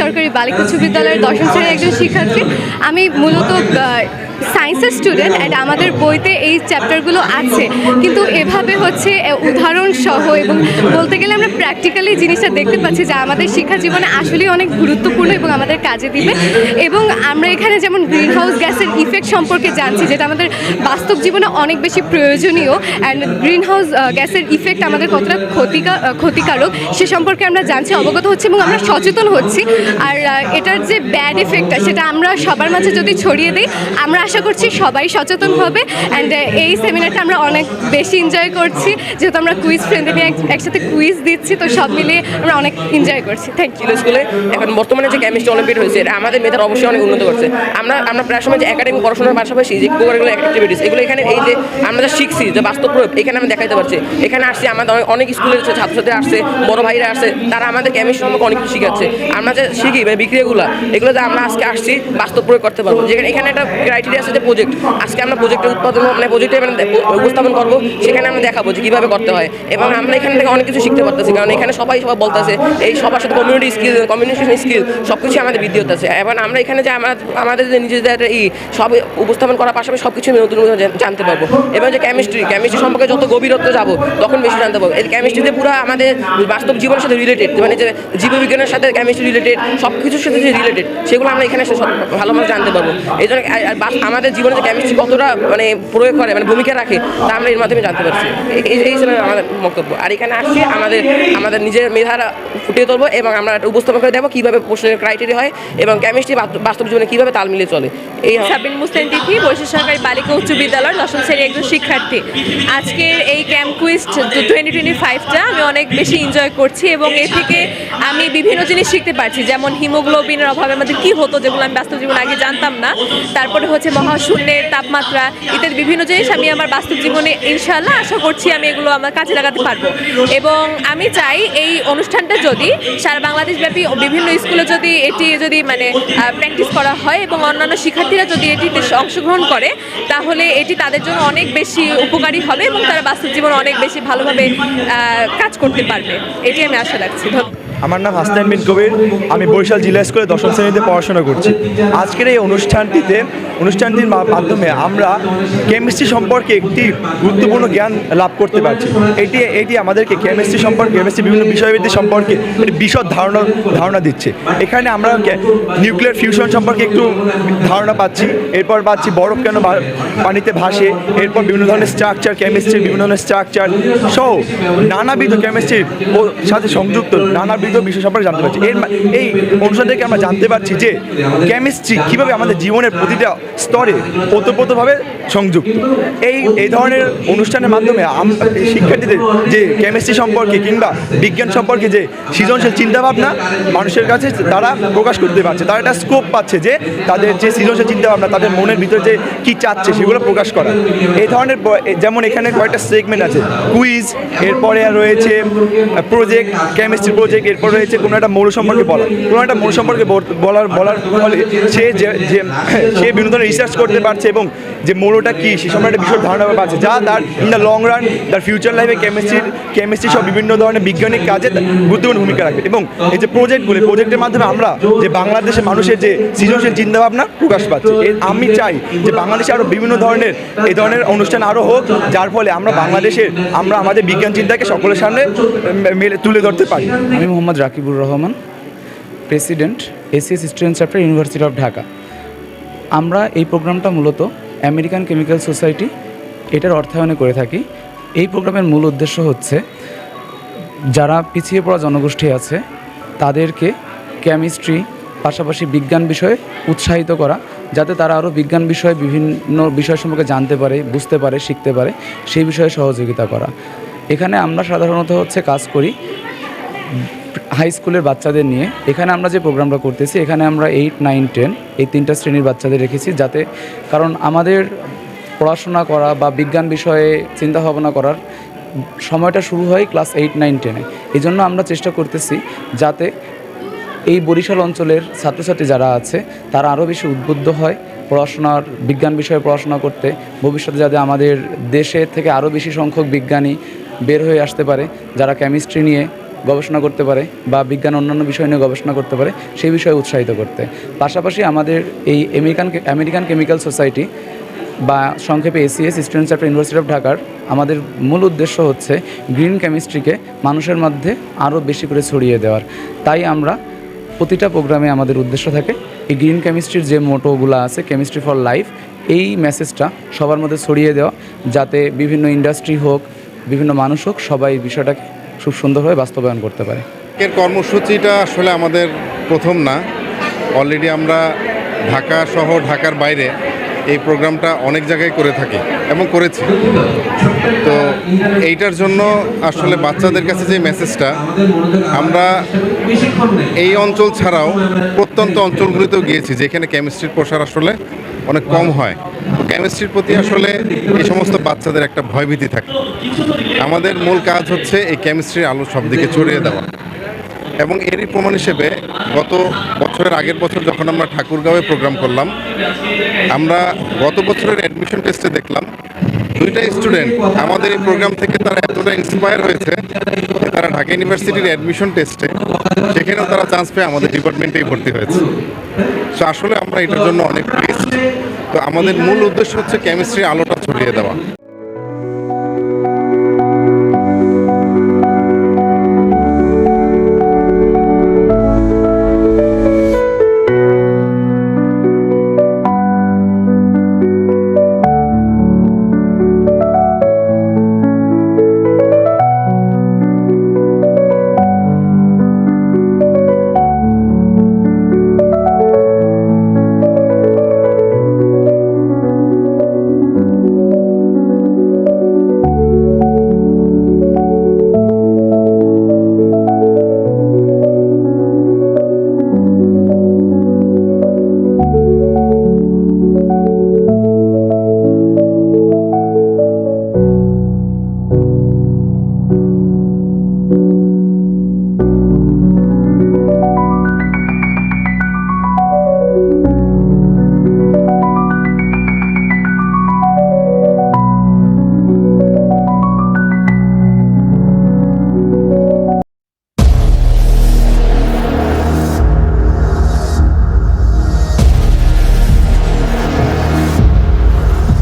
সরকারি বালিকা উচ্চ বিদ্যালয়ের দশম শ্রেণির একজন শিক্ষার্থী। আমি মূলত সায়েন্সের স্টুডেন্ট অ্যান্ড আমাদের বইতে এই চ্যাপ্টারগুলো আছে। কিন্তু এভাবে হচ্ছে উদাহরণ সহ এবং বলতে গেলে আমরা প্র্যাকটিক্যালি জিনিসটা দেখতে পাচ্ছি যে আমাদের শিক্ষা জীবনে আসলেই অনেক গুরুত্বপূর্ণ এবং আমাদের কাজে দিবে। এবং আমরা এখানে যেমন গ্রিন হাউস গ্যাসের ইফেক্ট সম্পর্কে জানছি, যেটা আমাদের বাস্তব জীবনে অনেক বেশি প্রয়োজনীয় অ্যান্ড গ্রিন হাউস গ্যাসের ইফেক্ট আমাদের কতটা ক্ষতিকা- ক্ষতিকারক সে সম্পর্কে আমরা জানছি, অবগত হচ্ছি এবং আমরা সচেতন হচ্ছি। আর এটার যে ব্যাড এফেক্টটা সেটা আমরা সবার মাঝে যদি ছড়িয়ে দিই, আমরা আশা করছি সবাই সচেতন হবে অ্যান্ড এই সেমিনারটা আমরা অনেক বেশি এনজয় করছি। যেহেতু আমরা কুইজ ফ্রেন্ডে নিয়ে একসাথে কুইজ দিচ্ছি, তো সব মিলিয়ে আমরা অনেক এনজয় করছি। থ্যাংক ইউ স্কুলে এখন বর্তমানে যে কেমিস্ট্রি অলিম্পিয়াড হয়েছে আমাদের মেধার অবশ্যই অনেক উন্নত করছে। আমরা আমরা প্রায় সময় যে একাডেমিক পড়াশোনার পাশাপাশি যে কোকারিকুলার অ্যাক্টিভিটিস এগুলো এখানে এই যে আমরা যা শিখছি, যে বাস্তব প্রয়োগ, এখানে আমরা দেখাইতে পারছি। এখানে আসছি, আমাদের অনেক- স্কুলের ছাত্রছাত্রী আসছে, বড় ভাইরা আসছে, তারা আমাদের কেমিস্ট্রি সম্পর্কে অনেক কিছু শিখাচ্ছে। আমরা যে শিখি মানে বিক্রিয়াগুলো এগুলো যে আমরা আজকে আসছি, বাস্তব প্রয়োগ করতে পারব। যেখানে এখানে একটা ক্রাইটেরিয়া আছে যে প্রজেক্ট আজকে আমরা প্রজেক্টের উৎপাদন মানে প্রজেক্টে মানে উপস্থাপন করব, সেখানে আমরা দেখাবো যে কীভাবে করতে হয়। এবং আমরা এখান থেকে অনেক কিছু শিখতে পারতেছি, কারণ এখানে সবাই সবাই বলতেছে, এই সবার সাথে কমিউনিটি স্কিল কমিউনিকেশন স্কিল সব কিছু আমাদের বৃদ্ধি হতেছে। এবং আমরা এখানে যে আমরা, আমাদের যে নিজেদের এই সব উপস্থাপন করার পাশাপাশি সব কিছু নতুন জানতে পারব। এবং যে কেমিস্ট্রি কেমিস্ট্রি সম্পর্কে যত গভীরত্ব যাব, তখন বেশি জানতে পারব। এই কেমিস্ট্রিতে পুরো আমাদের বাস্তব জীবনের সাথে রিলেটেড মানে যে জীববিজ্ঞানের সাথে কেমিস্ট্রি রিলেটেড সব কিছুর সাথে যে রিলেটেড সেগুলো আমরা এখানে সব ভালোভাবে জানতে পারব। এই জন্য আমাদের জীবনে যে কেমিস্ট্রি কতটা মানে প্রয়োগ করে মানে ভূমিকা রাখে, তা আমরা এর মাধ্যমে জানতে পারছি। এই- হিসেবে আমাদের বক্তব্য। আর এখানে আসছি, আমাদের আমাদের নিজের মেধারা ফুটিয়ে তুলবো এবং আমরা একটা উপস্থাপন করে দেবো, কীভাবে প্রশ্নের ক্রাইটেরিয়া হয় এবং কেমিস্ট্রি বাস্তব জীবনে কীভাবে তাল মিলিয়ে চলে। এই সাবিন মুসলিম তিথি বৈশাখ সরকারি বালিকা উচ্চ বিদ্যালয়ের দশম শ্রেণির একজন শিক্ষার্থী। আজকের এই ক্যাম্প কুইজ টোয়েন্টি টোয়েন্টি ফাইভটা আমি অনেক বেশি এনজয় করছি এবং এ থেকে আমি বিভিন্ন জিনিস শিখতে পারছি, যেমন হিমোগ্লোবিনের অভাবে আমাদের কি হতো যেগুলো আমি বাস্তব জীবনে আগে জানতাম না। তারপরে হচ্ছে মহাশূন্যের তাপমাত্রা ইত্যাদি বিভিন্ন জিনিস আমি আমার বাস্তব জীবনে ইনশাল্লাহ আশা করছি আমি এগুলো আমার কাজে লাগাতে পারব। এবং আমি চাই এই অনুষ্ঠানটা যদি সারা বাংলাদেশ ব্যাপী বিভিন্ন স্কুলে যদি এটি যদি মানে প্র্যাকটিস করা হয় এবং অন্যান্য শিক্ষার্থীরা যদি এটিতে অংশগ্রহণ করে, তাহলে এটি তাদের জন্য অনেক বেশি উপকারী হবে এবং তারা বাস্তব জীবনে অনেক বেশি ভালোভাবে কাজ করতে পারবে। এটি আমি আশা রাখছি। ধন্যবাদ। আমার নাম হাসনান বিন কবির। আমি বরিশাল জিলা স্কুলে দশম শ্রেণীতে পড়াশোনা করছি। আজকের এই অনুষ্ঠানটিতে, অনুষ্ঠানটির মাধ্যমে আমরা কেমিস্ট্রি সম্পর্কে একটি গুরুত্বপূর্ণ জ্ঞান লাভ করতে পারছি। এটি এটি আমাদেরকে কেমিস্ট্রি সম্পর্কে, কেমিস্ট্রি বিভিন্ন বিষয়বৃদ্ধি সম্পর্কে একটি বিশদ ধারণা ধারণা দিচ্ছে। এখানে আমরা নিউক্লিয়ার ফিউশন সম্পর্কে একটু ধারণা পাচ্ছি। এরপর পাচ্ছি বরফ কেন পানিতে ভাসে। এরপর বিভিন্ন ধরনের স্ট্রাকচার কেমিস্ট্রি বিভিন্ন ধরনের স্ট্রাকচার সহ নানাবিধ কেমিস্ট্রির সাথে সংযুক্ত, নানাবিধ বিষয় সম্পর্কে জানতে পারছি। এর এই অনুষ্ঠান থেকে আমরা জানতে পারছি যে কেমিস্ট্রি কীভাবে আমাদের জীবনের প্রতিটা স্তরে ওতপ্রোতভাবে সংযুক্ত। এই এই ধরনের অনুষ্ঠানের মাধ্যমে শিক্ষার্থীদের যে কেমিস্ট্রি সম্পর্কে কিংবা বিজ্ঞান সম্পর্কে যে সৃজনশীল চিন্তাভাবনা মানুষের কাছে তারা প্রকাশ করতে পারছে, তারা একটা স্কোপ পাচ্ছে যে তাদের যে সৃজনশীল চিন্তাভাবনা, তাদের মনের ভিতরে যে কী চাচ্ছে সেগুলো প্রকাশ করা। এই ধরনের যেমন এখানে কয়েকটা সেগমেন্ট আছে। কুইজ এরপরে রয়েছে প্রজেক্ট কেমিস্ট্রি প্রজেক্ট এরপর রয়েছে কোনো একটা মৌল সম্পর্কে বলা কোনো একটা মৌল সম্পর্কে বলার বলার ফলে সে যে সে বিভিন্ন ধরনের রিসার্চ করতে পারছে এবং যে মৌলটা কী, সে সম্পর্কে একটা বিষয় ধারণা পাচ্ছে। যা তার ইন দ্য লং রান তার ফিউচার লাইফে কেমিস্ট্রির কেমিস্ট্রি সব বিভিন্ন ধরনের বৈজ্ঞানিক কাজে গুরুত্বপূর্ণ ভূমিকা রাখবে। এবং এই যে প্রজেক্টগুলি প্রজেক্টের মাধ্যমে আমরা যে বাংলাদেশের মানুষের যে সৃজনশীল চিন্তাভাবনা প্রকাশ পাচ্ছে। আমি চাই যে বাংলাদেশে আরও বিভিন্ন ধরনের এই ধরনের অনুষ্ঠান আরও হোক, যার ফলে আমরা বাংলাদেশের আমরা আমাদের বিজ্ঞান চিন্তাকে সকলের সামনে মেলে তুলে ধরতে পারি। আমি Mohammad Rakibur Rahman, president, ACS student chapter, university of Dhaka. আমরা এই প্রোগ্রামটা মূলত আমেরিকান কেমিক্যাল সোসাইটি, এটার অর্থায়নে করে থাকি। এই প্রোগ্রামের মূল উদ্দেশ্য হচ্ছে, যারা পিছিয়ে পড়া জনগোষ্ঠী আছে, তাদেরকে কেমিস্ট্রি, পাশাপাশি বিজ্ঞান বিষয়ে উৎসাহিত করা, যাতে তারা আরও বিজ্ঞান বিষয়ে বিভিন্ন বিষয় সম্পর্কে জানতে পারে, বুঝতে পারে, শিখতে পারে, সেই বিষয়ে সহযোগিতা করা। এখানে আমরা সাধারণত হচ্ছে কাজ করি হাই স্কুলের বাচ্চাদের নিয়ে। এখানে আমরা যে প্রোগ্রামটা করতেছি, এখানে আমরা এইট নাইন টেন এই তিনটা শ্রেণির বাচ্চাদের রেখেছি যাতে কারণ আমাদের পড়াশোনা করা বা বিজ্ঞান বিষয়ে চিন্তা ভাবনা করার সময়টা শুরু হয় ক্লাস এইট নাইন টেনে এই জন্য আমরা চেষ্টা করতেছি যাতে এই বরিশাল অঞ্চলের ছাত্রছাত্রী যারা আছে, তারা আরও বেশি উদ্বুদ্ধ হয় পড়াশোনার, বিজ্ঞান বিষয়ে পড়াশোনা করতে। ভবিষ্যতে যাতে আমাদের দেশে থেকে আরও বেশি সংখ্যক বিজ্ঞানী বের হয়ে আসতে পারে, যারা কেমিস্ট্রি নিয়ে গবেষণা করতে পারে বা বিজ্ঞান অন্যান্য বিষয় নিয়ে গবেষণা করতে পারে, সেই বিষয়ে উৎসাহিত করতে। পাশাপাশি আমাদের এই আমেরিকান আমেরিকান কেমিক্যাল সোসাইটি বা সংক্ষেপে ACS student chapter university of ঢাকার আমাদের মূল উদ্দেশ্য হচ্ছে গ্রিন কেমিস্ট্রিকে মানুষের মধ্যে আরও বেশি করে ছড়িয়ে দেওয়ার। তাই আমরা প্রতিটা প্রোগ্রামে আমাদের উদ্দেশ্য থাকে, এই গ্রিন কেমিস্ট্রির যে মোটোগুলো আছে, কেমিস্ট্রি ফর লাইফ, এই মেসেজটা সবার মধ্যে ছড়িয়ে দেওয়া, যাতে বিভিন্ন ইন্ডাস্ট্রি হোক, বিভিন্ন মানুষ হোক, সবাই বিষয়টাকে খুব সুন্দরভাবে বাস্তবায়ন করতে পারে। এর কর্মসূচিটা আসলে আমাদের প্রথম না। অলরেডি আমরা ঢাকা সহ ঢাকার বাইরে এই প্রোগ্রামটা অনেক জায়গায় করে থাকি এবং করেছি। তো এইটার জন্য আসলে বাচ্চাদের কাছে যে মেসেজটা আমরা এই অঞ্চল ছাড়াও প্রত্যন্ত অঞ্চলগুলিতেও গিয়েছি, যেখানে কেমিস্ট্রির প্রসার আসলে অনেক কম হয়। কেমিস্ট্রির প্রতি আসলে এই সমস্ত বাচ্চাদের একটা ভয়ভীতি থাকে। আমাদের মূল কাজ হচ্ছে এই কেমিস্ট্রির আলো সব দিকে ছড়িয়ে দেওয়া। এবং এরই প্রমাণ হিসেবে গত বছরের আগের বছর যখন আমরা ঠাকুরগাঁওয়ে প্রোগ্রাম করলাম, আমরা গত বছরের অ্যাডমিশন টেস্টে দেখলাম, দুইটা স্টুডেন্ট আমাদের এই প্রোগ্রাম থেকে তারা এতটা ইন্সপায়ার হয়েছে তারা ঢাকা ইউনিভার্সিটির অ্যাডমিশন টেস্টে সেখানেও তারা চান্স পেয়ে আমাদের ডিপার্টমেন্টেই ভর্তি হয়েছে। তো আসলে আমরা এটার জন্য অনেক তো আমাদের মূল উদ্দেশ্য হচ্ছে কেমিস্ট্রি আলোটা ছড়িয়ে দেওয়া।